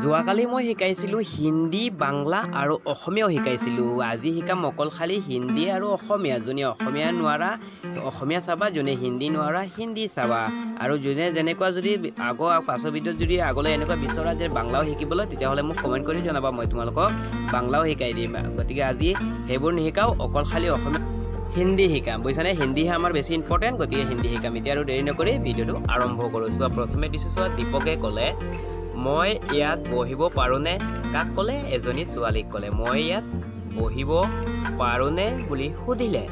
যোৱাকালি মই শিকাইছিলোঁ হিন্দী বাংলা আৰু অসমীয়াও শিকাইছিলোঁ। আজি শিকাম অকল খালি হিন্দী আৰু অসমীয়া। যোনে অসমীয়া নোৱাৰা অসমীয়া চাবা যোনে হিন্দী নোৱাৰা হিন্দী চাবা। আৰু যোনে যেনেকুৱা যদি আগৰ পাছৰ ভিডিঅ'ত যদি আগলৈ এনেকুৱা বিচৰা যে বাংলাও শিকিবলৈ তেতিয়াহ'লে মোক কমেণ্ট কৰি জনাবা মই তোমালোকক বাংলাও শিকাই দিম। গতিকে আজি সেইবোৰ নিশিকাওঁ অকল খালি অসমীয়া হিন্দী শিকাম। বুজিছানে? হিন্দীহে আমাৰ বেছি ইম্পৰ্টেণ্ট গতিকে হিন্দী শিকাম। এতিয়া আৰু দেৰি নকৰি ভিডিঅ'টো আৰম্ভ কৰোঁ। চোৱা প্ৰথমে দিছোঁ চোৱা দীপকে ক'লে মই ইয়াত বহিব পাৰোঁনে? কাক ক'লে? এজনী ছোৱালীক ক'লে। মই ইয়াত বহিব পাৰোঁনে বুলি সুধিলে।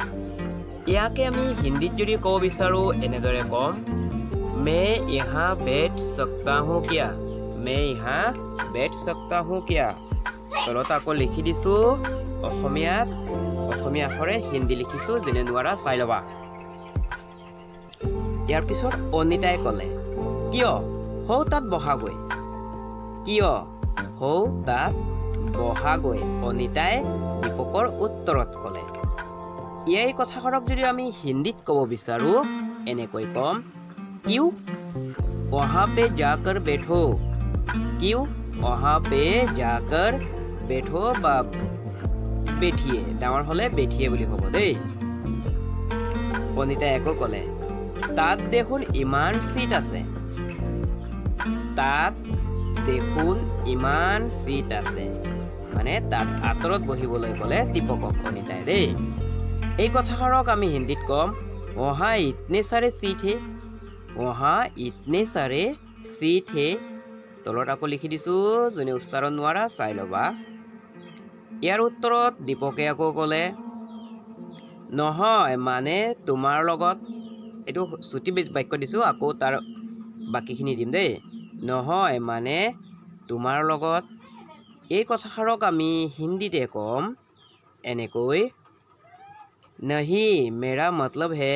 ইয়াকে আমি হিন্দীত যদি ক'ব বিচাৰোঁ এনেদৰে ক'ম মে ইহা বেঠ সকতা হো কিয়া? মে ইহা বেঠ সকতা হো কিয়া? তলত আকৌ লিখি দিছোঁ অসমীয়াত অসমীয়া আখৰে হিন্দী লিখিছোঁ যেনে নোৱাৰা চাই ল'বা। ইয়াৰ পিছত অনিতাই ক'লে কিয়? হৌ তাত বহাগৈ। কিয়? হৌ তাত বহাগৈ অনিতাই দীপকৰ উত্তৰত ক'লে। এই কথাখনক যদি আমি হিন্দীত ক'ব বিচাৰোঁ, এনেকৈ ক'ম, কিউ অহা পে জাকৰ বেঠো, কিউ অহা পে জাকৰ বেঠো বা বেঠিয়ে, ডাঙৰ হ'লে বেঠিয়ে বুলি ক'ব দেই। অনিতাই একো ক'লে, তাত দেখোন ইমান চিট আছে। তাত দেখোন ইমান চিট আছে। মানে তাত আঁতৰত বহিবলৈ ক'লে দীপকক কণিতাই দেই। এই কথাষাৰক আমি হিন্দীত ক'ম অহা ইতনে চাৰে চিট হে অহা ইতনে চাৰে চিট হে। তলত আকৌ লিখি দিছোঁ যোনে উচ্চাৰণ নোৱাৰা চাই ল'বা। ইয়াৰ উত্তৰত দীপকে আকৌ ক'লে নহয় মানে তোমাৰ লগত। এইটো চুটি বাক্য দিছোঁ আকৌ তাৰ বাকীখিনি দিম দেই। নহয় মানে তোমাৰ লগত এই কথাষাৰক আমি হিন্দীতে ক'ম। এনেকৈ নহি মেৰা মতলব হে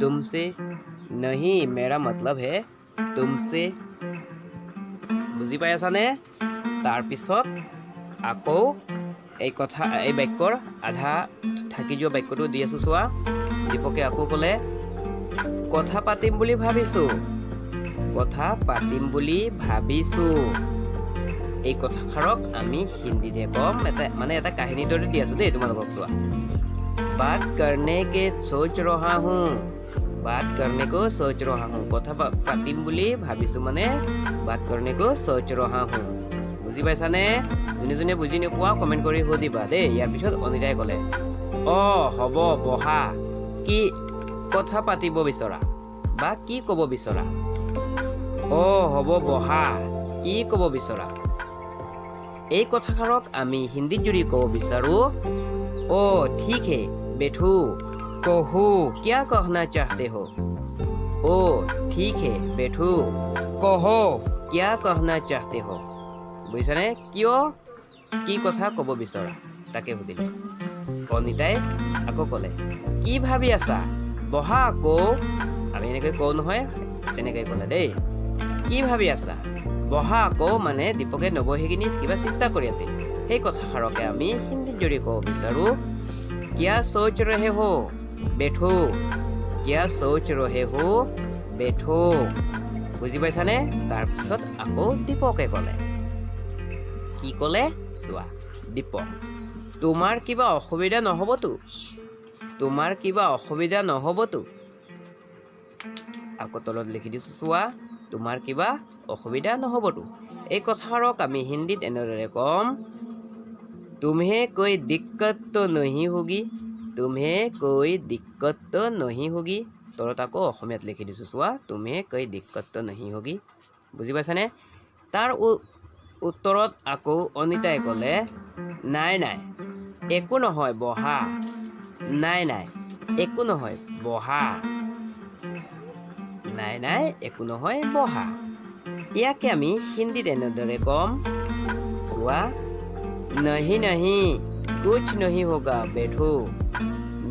তুমছে নহি মেৰা মতলব হে তুমছে। বুজি পাই আছানে তাৰপিছত আকৌ এই কথা এই বাক্যৰ আধা থাকি যোৱা বাক্যটো দি আছোঁ চোৱা। দীপকে আকৌ ক'লে কথা পাতিম বুলি ভাবিছোঁ। কথা পাতিম বুলি ভাবিছোঁ। এই কথাষাৰক আমি হিন্দীতে ক'ম এটা মানে এটা কাহিনীৰ দৰে দি আছোঁ দেই তোমালোকক চোৱা। বাট কাৰণে কে চৌচ ৰহা হওঁ বাট কাৰণেকো চৌচ ৰহা হোঁ। কথা পাতিম বুলি ভাবিছোঁ মানে বাট কাৰণেকো চৌচ ৰহা হোঁ। বুজি পাইছানে? যোনে যোনে বুজি নোপোৱা কমেণ্ট কৰি সুধিবা দেই। ইয়াৰ পিছত অনিতাই ক'লে অঁ হ'ব বহা। কি কথা পাতিব বিচৰা। বা কি ক'ব বিচৰা? অ হ'ব বহা। কি ক'ব বিচৰা? এই কথাষাৰক আমি হিন্দীত যদি ক'ব বিচাৰোঁ অ ঠিকহে বেঠু। কহো কিয় কহনা চাহতে হ' অ ঠিকহে বেঠু। কহ কিয় কহনা চাহতে হ' বুজিছানে? কিয়? কি কথা ক'ব বিচৰা? তাকে সুধিলে। অনিতাই আকৌ ক'লে কি ভাবি আছা? বহা আকৌ? আমি এনেকৈ কওঁ নহয় তেনেকৈ ক'লে দেই। কি ভাবি আছা? বহা আকৌ মানে দীপকে নবহি কিনি কিবা চিন্তা কৰি আছিল। সেই কথাষাৰকে আমি হিন্দীত যদি ক'ব বিচাৰোঁ, কিয়া সোচ ৰহে হো, বেঠো, কিয়া সোচ ৰহে হো, বেঠো। বুজি পাইছানে? তাৰপিছত আকৌ দীপকে ক'লে। কি ক'লে? চোৱা, দীপক, তোমাৰ কিবা অসুবিধা নহ'বতো? তোমাৰ কিবা অসুবিধা নহ'বতো? আকৌ তলত লিখি দিছোঁ, চোৱা তোমাৰ কিবা অসুবিধা নহ'বতো। এই কথাষাৰক আমি হিন্দীত এনেদৰে ক'ম তুমহে কৈ দিকত্ব নহি হোগী তুমহে কৈ দিকত্ব নহি হোগী। তলত আকৌ অসমীয়াত লিখি দিছোঁ চোৱা তুমহে কৈ দিকত্ব নহি হোগী। বুজি পাইছানে? তাৰ উত্তৰত আকৌ অনিতাই ক'লে নাই নাই একো নহয় বহা। নাই নাই একো নহয় বহা। নাই নাই, একো নহয়, বহা। ইয়াকে আমি হিন্দীত এনেদৰে ক'ম। চোৱা, নহি নহি কুছ নহি হোগা বেঠো।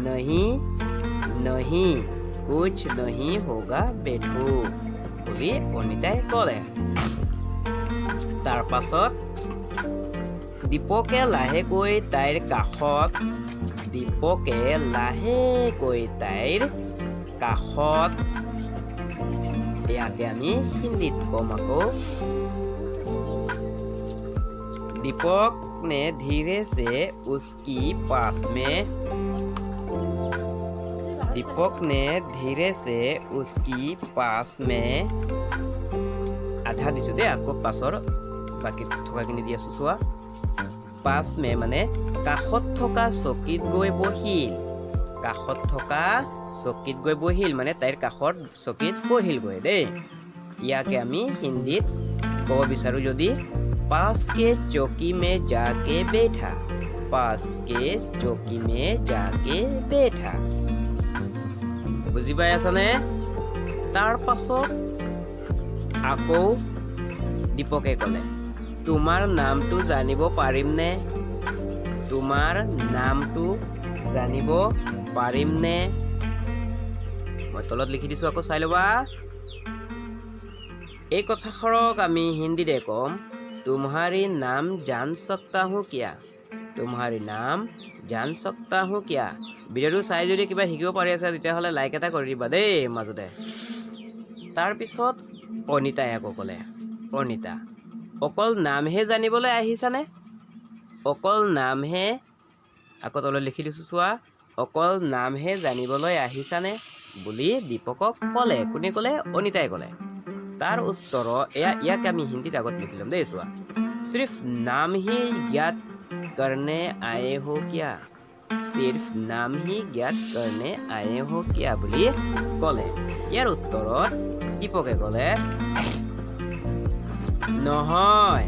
নহি নহি কুছ নহি হোগা বেঠো, বুলি অনিতাই ক'লে। তাৰপাছত, দীপকে লাহেকৈ তাইৰ কাষত, দীপকে লাহেকৈ তাইৰ কাষত ইয়াকে আমি হিন্দীত ক'ম আকৌ दीपक ने धीरे से उसकी पास में दीपक ने धीरे से उसकी पास में আধা দিছোঁ দেই আকৌ পাছৰ বাকী থকাখিনি দি আছোঁ চোৱা পাছ মে মানে কাষত থকা চকীত গৈ বহিল কাষত থকা চকীত গৈ বহিল মানে তাইৰ কাষত চকীত বহিলগৈ দেই। ইয়াকে আমি হিন্দীত ক'ব বিচাৰোঁ যদি পাছ কে চকী মে যাকে বেঠা পাছ কে চকী মে যাকে বেঠা। বুজি পাই আছানে? তাৰ পাছত আকৌ দীপকে ক'লে, তোমাৰ নামটো জানিব পাৰিমনে? তোমাৰ নামটো জানিব পাৰিমনে? মই তলত লিখি দিছোঁ আকৌ চাই ল'বা। এই কথাষাৰক আমি হিন্দীতে ক'ম। তোমাৰি নাম জান সকতা হো কিয়া? তোমাৰি নাম জান সকতা হো কিয়া? ভিডিঅ'টো চাই যদি কিবা শিকিব পাৰি আছে তেতিয়াহ'লে লাইক এটা কৰি দিবা দেই মাজতে। তাৰপিছত প্ৰণীতাই আকৌ ক'লে প্ৰণীতা অকল নামহে জানিবলৈ আহিছানে? অকল নামহে আকৌ তলত লিখি দিছোঁ চোৱা অকল নামহে জানিবলৈ আহিছানে? বুলি দীপকক ক'লে, কোনে ক'লে? অনিতাই ক'লে। তাৰ উত্তৰ, এয়া, ইয়াক আমি হিন্দীত আগত লিখিলম দেই, চোৱা। চিৰ্ফ নামহি জ্ঞাত কাৰণে আয়ে হো কিয়া? চিৰ্ফ নাম হি জ্ঞাত কাৰণে আয়ে হো কিয়া বুলি ক'লে। ইয়াৰ উত্তৰত দীপকে ক'লে, নহয়,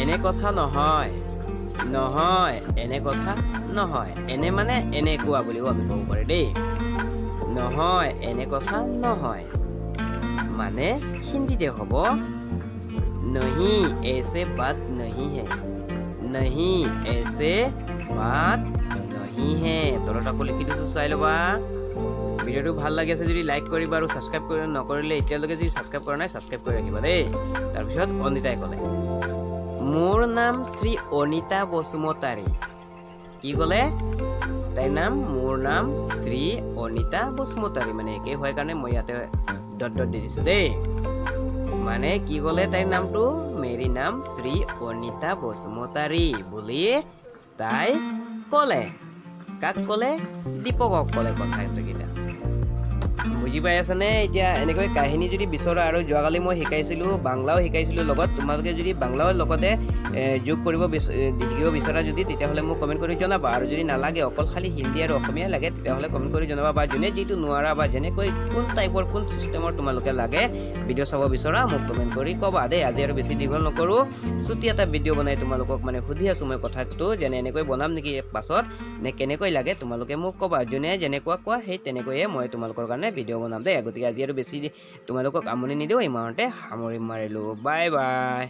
এনে কথা নহয়। নহয়, এনে কথা নহয়। এনে মানে এনেকুৱা বুলিও আমি ক'ব পাৰোঁ দেই। নহয়, এনে কথা নহয়। মানে হিন্দীতে হ'ব, নহি, এছে বাট নহিহে। নহি, এছে বাট নহিহে। তলত আকৌ লিখি দিছোঁ, চাই ল'বা। ভিডিঅ'টো ভালো লাগি আছে যদি লাইক কৰিবা আৰু ছাবস্ক্ৰাইব কৰি নকৰিলে এতিয়ালৈকে যদি ছাবস্ক্ৰাইব কৰা নাই, ছাবস্ক্ৰাইব কৰি ৰাখিবা দেই। তাৰপিছত অনিতাই ক'লে, মোৰ নাম শ্ৰী অনিতা বসুমতাৰী। কি ক'লে? তাইৰ নাম, মোৰ নাম শ্ৰী অনিতা বসুমতাৰী। মানে একেই হয় কাৰণে মই ইয়াতে ডট ডট দি দিছোঁ দেই। মানে কি ক'লে তাইৰ নামটো? মেৰি নাম শ্ৰী অনিতা বসুমতাৰী বুলি তাই ক'লে। কাক ক'লে? দীপকক ক'লে কথাকেইটা বুজি পাই আছেনে? এতিয়া এনেকৈ কাহিনী যদি বিচৰা আৰু যোৱাকালি মই শিকাইছিলোঁ, বাংলাও শিকাইছিলোঁ লগত, তোমালোকে যদি বাংলাও লগতে যোগ কৰিব শিকিব বিচৰা যদি, তেতিয়াহ'লে মোক কমেণ্ট কৰি জনাবা। আৰু যদি নালাগে, অকল খালি হিন্দী আৰু অসমীয়া লাগে, তেতিয়াহ'লে কমেণ্ট কৰি জনাবা। বা যোনে যিটো নোৱাৰা বা যেনেকৈ কোন টাইপৰ, কোন ছিষ্টেমৰ তোমালোকে লাগে, ভিডিঅ' চাব বিচৰা, মোক কমেণ্ট কৰি ক'বা। দেই, আজি আৰু বেছি দীঘল নকৰোঁ। চুটি এটা ভিডিঅ' বনাই তোমালোকক মানে সুধি আছোঁ মই কথাটো, যেনে এনেকৈ বনাম নেকি পাছত, নে কেনেকৈ লাগে, তোমালোকে মোক ক'বা। যোনে যেনেকুৱা কোৱা, সেই তেনেকৈয়ে মই তোমালোকৰ কাৰণে ভিডিঅ' বনাম দেই গতিকে আজি আৰু বেছি তোমালোকক আমনি নিদিওঁ ইমানতে সামৰি মাৰিলোঁ বাই বাই